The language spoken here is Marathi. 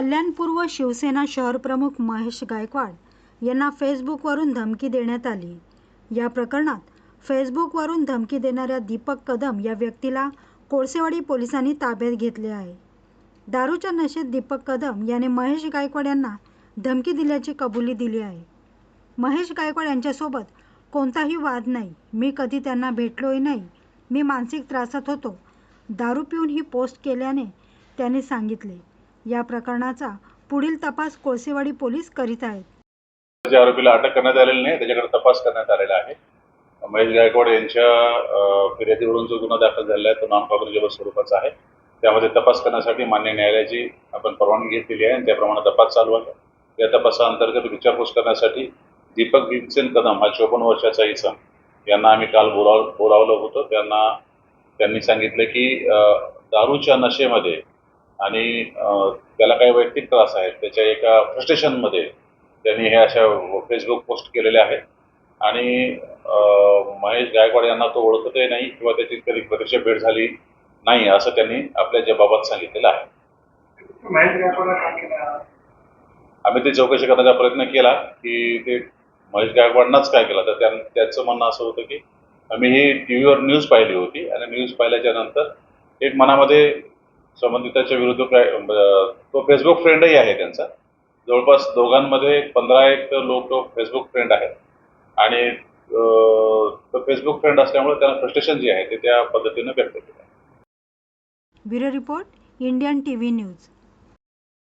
कल्याणपूर्व शिवसेना शहरप्रमुख महेश गायकवाड यांना फेसबुकवरून धमकी देण्यात आली. या प्रकरणात फेसबुकवरून धमकी देणाऱ्या दीपक कदम या व्यक्तीला कोळसेवाडी पोलिसांनी ताब्यात घेतले आहे. दारूच्या नशेत दीपक कदम याने महेश गायकवाड यांना धमकी दिल्याची कबुली दिली आहे. महेश गायकवाड यांच्यासोबत कोणताही वाद नाही. मी कधी त्यांना भेटलोही नाही. मी मानसिक त्रासात होतो. दारू पिऊन ही पोस्ट केल्याने त्याने सांगितले. या प्रकरणाचा पुढील तपास कोळसेवाडी पोलीस करीत आहेत. आरोपीला अटक करण्यात आलेली नाही त्याच्याकडे तपास करण्यात आलेला आहे. महेश गायकवाड यांच्या फिर्यादीवरून जो गुन्हा दाखल झालेला आहे तो नॉन कॉग्रेजेबल स्वरूपाचा आहे. त्यामध्ये तपास करण्यासाठी मान्य न्यायालयाची आपण परवानगी घेतलेली आहे आणि त्याप्रमाणे तपास चालू आहे. या तपासाअंतर्गत विचारपूस करण्यासाठी दीपक भीमसेन कदम हा चोपन्न वर्षाचा इसम यांना आम्ही काल बोलाव बोलावलं होतं. त्यांना त्यांनी सांगितलं की दारूच्या नशेमध्ये आणि त्याला काही वैयक्तिक त्रास आहेत. त्याच्या एका फ्रस्ट्रेशनमध्ये त्यांनी हे अशा फेसबुक पोस्ट केलेल्या आहेत. आणि महेश गायकवाड यांना तो ओळखतही नाही किंवा त्याची कधी प्रत्यक्ष भेट झाली नाही असं त्यांनी आपल्या जबाबात सांगितलेलं आहे. आम्ही ते चौकशी करण्याचा प्रयत्न केला की ते महेश गायकवाडनाच काय केलं. तर त्या त्याचं म्हणणं असं होतं की आम्ही ही टी व्हीवर न्यूज पाहिली होती आणि न्यूज पाहिल्याच्या नंतर एक मनामध्ये संबंधिताच्या विरुद्ध तो फेसबुक फ्रेंडही आहे त्यांचा. जवळपास दोघांमध्ये पंधरा एक लोक फेसबुक फ्रेंड आहेत. आणि तो फेसबुक फ्रेंड असल्यामुळे त्यांना फ्रस्ट्रेशन जे आहे ते त्या पद्धतीनं व्यक्त केलं. Bureau report Indian T V news.